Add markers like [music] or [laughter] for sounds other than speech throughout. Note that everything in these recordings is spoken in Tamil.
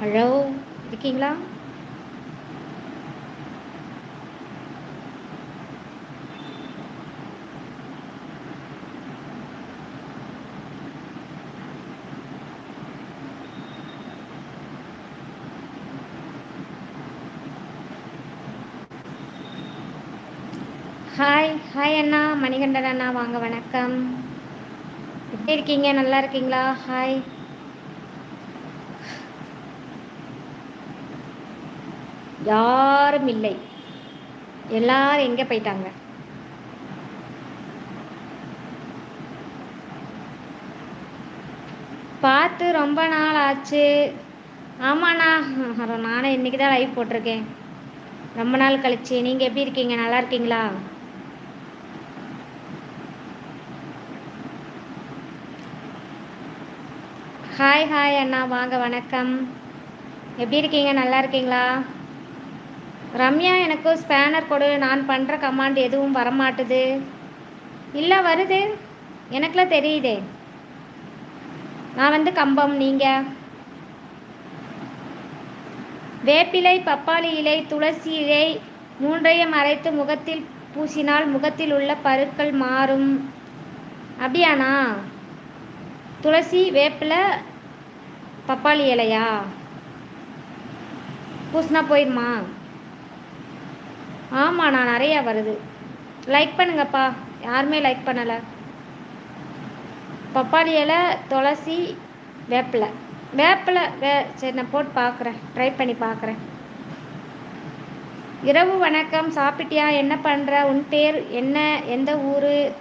ஹலோ இருக்கீங்களா? ஹாய் ஹாய் அண்ணா. மணிகண்டன் அண்ணா வாங்க வணக்கம். எப்படி இருக்கீங்க? நல்லா இருக்கீங்களா? ஹாய் யாரும் இல்லை. எல்லாரும் எங்கே போயிட்டாங்க? பார்த்து ரொம்ப நாள் ஆச்சு. ஆமாண்ணா நானும் இன்றைக்கி தான் லைவ் போட்டிருக்கேன். ரொம்ப நாள் கழிச்சு. நீங்கள் எப்படி இருக்கீங்க? நல்லா இருக்கீங்களா? ஹாய் ஹாய் அண்ணா. வாங்க வணக்கம். எப்படி இருக்கீங்க? நல்லா இருக்கீங்களா? ரம்யா எனக்கு ஸ்பேனர் கொடு. நான் பண்ணுற கமாண்ட் எதுவும் வரமாட்டுது. இல்லை வருது. எனக்குலாம் தெரியுதே. நான் வந்து கம்பம் நீங்கள் வேப்பிலை பப்பாளி இலை துளசி இலை மூன்றையும் அரைத்து முகத்தில் பூசினால் முகத்தில் உள்ள பருக்கள் மாறும். அப்படியாண்ணா? துளசி வேப்பிலை பப்பாளி இலையா? பூசினா போயிடுமா ஆமாம் நான் நிறையா வருது. லைக் பண்ணுங்கப்பா. யாருமே லைக் பண்ணலை. பப்பாளி இலை துளசி வேப்பிலை. வேப்பிலை வே சரி நான் போட்டு பார்க்குறேன். ட்ரை பண்ணி பார்க்குறேன். இரவு வணக்கம். சாப்பிட்டியா? என்ன பண்ணுற உன் பேர் என்ன? எந்த ஊர்?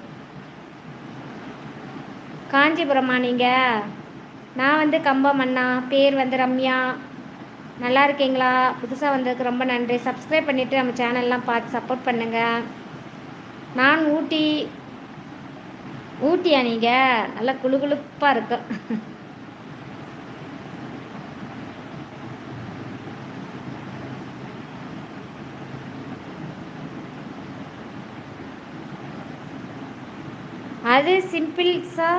காஞ்சிபுரமா நீங்கள் நான் வந்து கம்பம் அண்ணா. பேர் வந்து ரம்யா. நல்லா இருக்கீங்களா? புதுசாக வந்ததுக்கு ரொம்ப நன்றி. சப்ஸ்கிரைப் பண்ணிவிட்டு நம்ம சேனல்லாம் பார்த்து சப்போர்ட் பண்ணுங்கள் நான் ஊட்டி ஊட்டியா நீங்கள் நல்லா குழுகுழுப்பாக இருக்கும் அது சிம்பிள்ஸா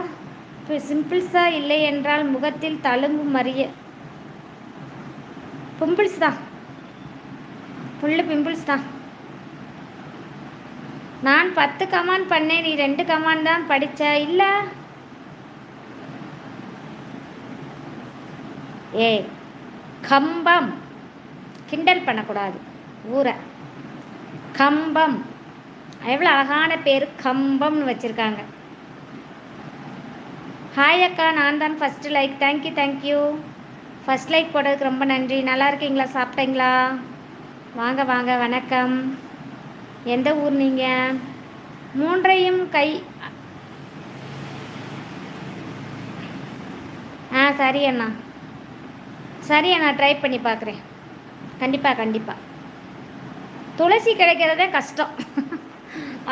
சிம்பிள்ஸா இல்லை என்றால் முகத்தில் தழும்பு மறிய பிம்பிள்ஸ் தான். ஃபுல்லு பிம்பிள்ஸ் தான். நான் பத்து கமாண்ட் பண்ணேன் நீ ரெண்டு கமாண்ட் தான் படித்த இல்லை? ஏ கம்பம். கிண்டல் பண்ணக்கூடாது. ஊரை கம்பம். எவ்வளோ அழகான பேர் கம்பம்னு வச்சுருக்காங்க. ஹாய் அக்கா நான் தான் first like thank you thank you first like போடுறதுக்கு ரொம்ப நன்றி. நல்லா இருக்கீங்களா? சாப்பிட்டீங்களா? வாங்க வாங்க. வணக்கம். எந்த ஊர் நீங்கள் மூன்றையும் கை ஆ சரி அண்ணா. சரி அண்ணா ட்ரை பண்ணி பார்க்குறேன் கண்டிப்பாக கண்டிப்பாக துளசி கிடைக்கிறதே கஷ்டம்.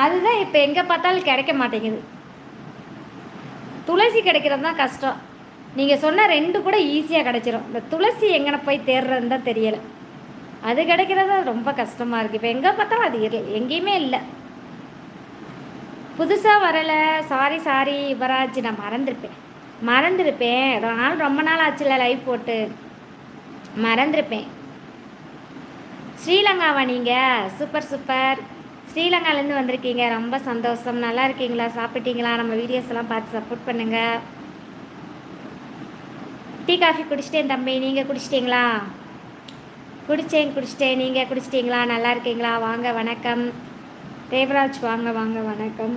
அதுதான் இப்போ எங்கே பார்த்தாலும் கிடைக்க மாட்டேங்குது. துளசி கிடைக்கிறது தான் கஷ்டம். நீங்கள் சொன்ன ரெண்டு கூட ஈஸியாக கிடச்சிரும். இந்த துளசி எங்கே போய் தேடுறதுன்னு தான் தெரியலை. அது கிடைக்கிறது ரொம்ப கஷ்டமாக இருக்குது இப்போ எங்கே பார்த்தாலும் அது இல்லை எங்கேயுமே இல்லை. புதுசாக வரலை. சாரி சாரி யுவராஜ் நான் மறந்துருப்பேன். மறந்துருப்பேன். ரொம்ப நாள் ரொம்ப நாள் ஆச்சுல லைவ் போட்டு. மறந்துருப்பேன். ஸ்ரீலங்காவா நீங்கள் சூப்பர் சூப்பர் ஸ்ரீலங்காலேருந்து வந்திருக்கீங்க. ரொம்ப சந்தோஷம். நல்லா இருக்கீங்களா? சாப்பிட்டீங்களா? நம்ம வீடியோஸ் எல்லாம் பார்த்து சப்போர்ட் பண்ணுங்கள் டீ காஃபி குடிச்சிட்டேன் தம்பி நீங்கள் குடிச்சிட்டிங்களா? குடித்தேன் குடிச்சிட்டேன். நீங்கள் குடிச்சிட்டிங்களா? நல்லா இருக்கீங்களா? வாங்க வணக்கம். தேவராஜ் வாங்க வாங்க வணக்கம்.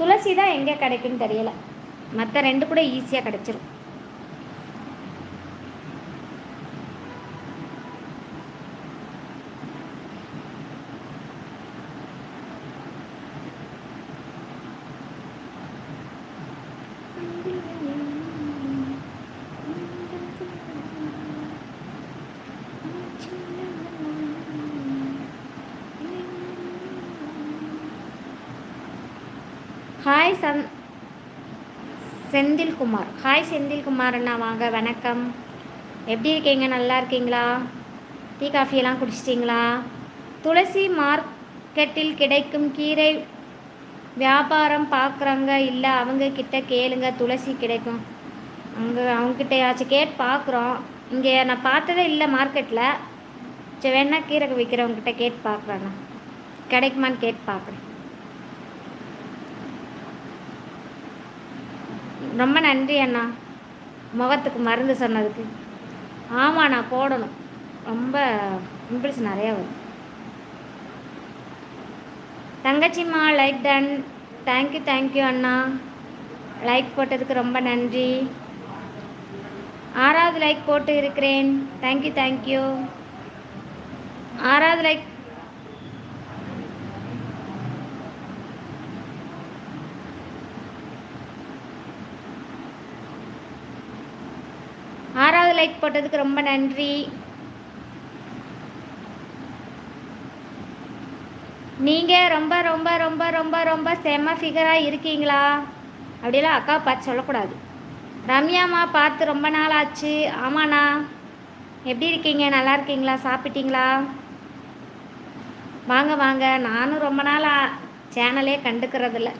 துளசி தான் எங்கே கிடைக்குன்னு தெரியல. மற்ற ரெண்டு கூட ஈஸியாக கிடச்சிரும். ஹாய் சந் செந்தில்குமார் ஹாய் செந்தில்குமார் அண்ணா வாங்க வணக்கம். எப்படி இருக்கீங்க? நல்லா இருக்கீங்களா? டீ காஃபியெல்லாம் குடிச்சிட்டிங்களா? துளசி மார்க்கெட்டில் கிடைக்கும் கீரை வியாபாரம் பார்க்குறாங்க இல்லை அவங்க கிட்ட கேளுங்க. துளசி கிடைக்கும். அங்கே அவங்ககிட்டயாச்சும் கேட்டு பார்க்குறோம். இங்கே நான் பார்த்ததே இல்லை மார்க்கெட்டில் சரி வேணா கீரை விற்கிறவங்ககிட்ட கேட்டு பார்க்குறேண்ணா கிடைக்குமான்னு கேட்டு பார்க்குறேன். ரொம்ப நன்றி அண்ணா. முகத்துக்கு மருந்து சொன்னதுக்கு. ஆமாம் நான் போடணும். ரொம்ப பிம்பிள்ஸ் நிறையா வரும். தங்கச்சிம்மா like done thank you thank you Anna. Like போட்டதுக்கு ரொம்ப நன்றி. ஆறாவது லைக் போட்டு இருக்கிறேன். தேங்க்யூ தேங்க்யூ ஆறாவது லைக் லைக் போட்டதுக்கு ரொம்ப நன்றி. நீங்கள் ரொம்ப ரொம்ப ரொம்ப ரொம்ப ரொம்ப செம்ம ஃபிகராக இருக்கீங்களா? அப்படிலாம் அக்கா பார்த்து சொல்லக்கூடாது. ரம்யாம்மா பார்த்து ரொம்ப நாள் ஆச்சு. ஆமாண்ணா. எப்படி இருக்கீங்க? நல்லா இருக்கீங்களா? சாப்பிட்டீங்களா? வாங்க வாங்க. நானும் ரொம்ப நாள் சேனலே கண்டுக்கிறதில்ல.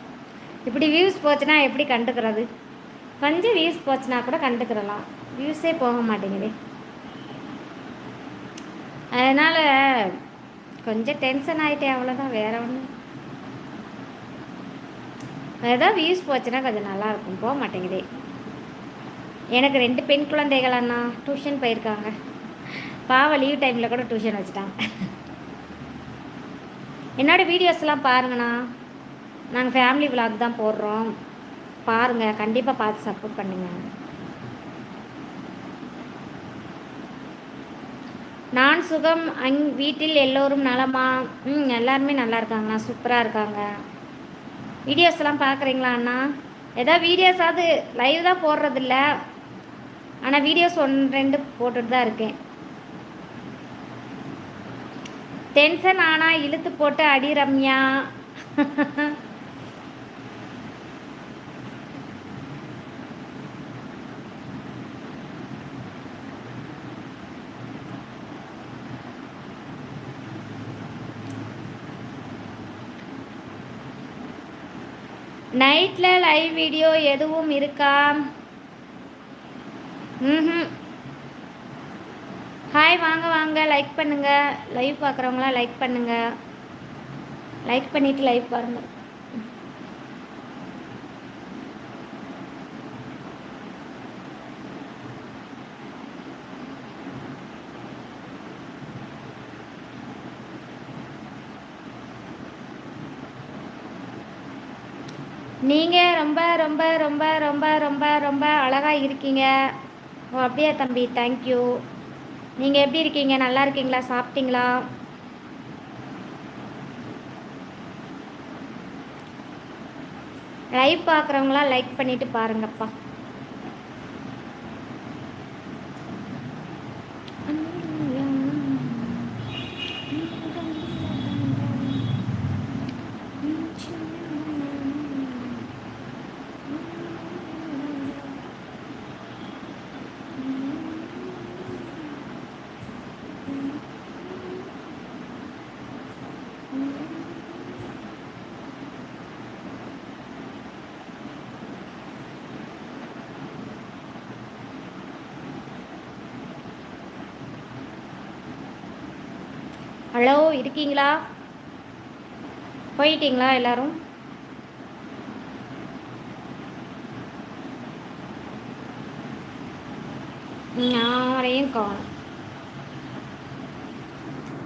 இப்படி வியூஸ் போச்சுன்னா எப்படி கண்டுக்கிறது? கொஞ்சம் வியூஸ் போச்சுன்னா கூட கண்டுக்கிறலாம். வியூஸே போக மாட்டேங்குது. அதனால் கொஞ்சம் டென்ஷன் ஆகிட்டே அவ்வளோதான் வேற ஒன்றும் ஏதோ வியூஸ் போச்சுன்னா கொஞ்சம் நல்லாயிருக்கும் போக மாட்டேங்குதே. எனக்கு ரெண்டு பெண் குழந்தைகள் அண்ணா டியூஷன் போயிருக்காங்க. பாவ லீவ் டைமில் கூட டியூஷன் வச்சுட்டாங்க. என்னோடய வீடியோஸ்லாம் பாருங்கண்ணா. நாங்கள் ஃபேமிலி விலாக் தான் போடுறோம். பாருங்கள் கண்டிப்பாக பார்த்து சப்போர்ட் பண்ணுங்கள் நான் சுகம் அங் வீட்டில் எல்லோரும் நலமா? ம் எல்லாருமே நல்லா இருக்காங்கண்ணா சூப்பராக இருக்காங்க வீடியோஸ்லாம் பார்க்குறீங்களா அண்ணா? ஏதாவது வீடியோஸாவது லைவ் தான் போடுறதில்ல. ஆனால் வீடியோஸ் ஒன் ரெண்டு போட்டுட்டு தான் இருக்கேன். டென்ஷன் ஆனால் இழுத்து போட்டு அடி ரம்யா. [laughs] நைட்டில் லைவ் வீடியோ எதுவும் இருக்கா? ம் ஹாய் வாங்க வாங்க. லைக் பண்ணுங்கள் லைவ் பார்க்குறவங்களாம் லைக் பண்ணுங்கள் லைக் பண்ணிவிட்டு லைவ் பாருங்கள் நீங்கள் ரொம்ப ரொம்ப ரொம்ப ரொம்ப ரொம்ப ரொம்ப அழகாக இருக்கீங்க. ஓ அப்படியா தம்பி தேங்க்யூ நீங்கள் எப்படி இருக்கீங்க? நல்லா இருக்கீங்களா? சாப்பிட்டீங்களா? லைவ் பார்க்குறவங்களாம் லைக் பண்ணிவிட்டு பாருங்கப்பா. ஹலோ இருக்கீங்களா? போயிட்டீங்களா எல்லாரும்? யாரையும் காணும்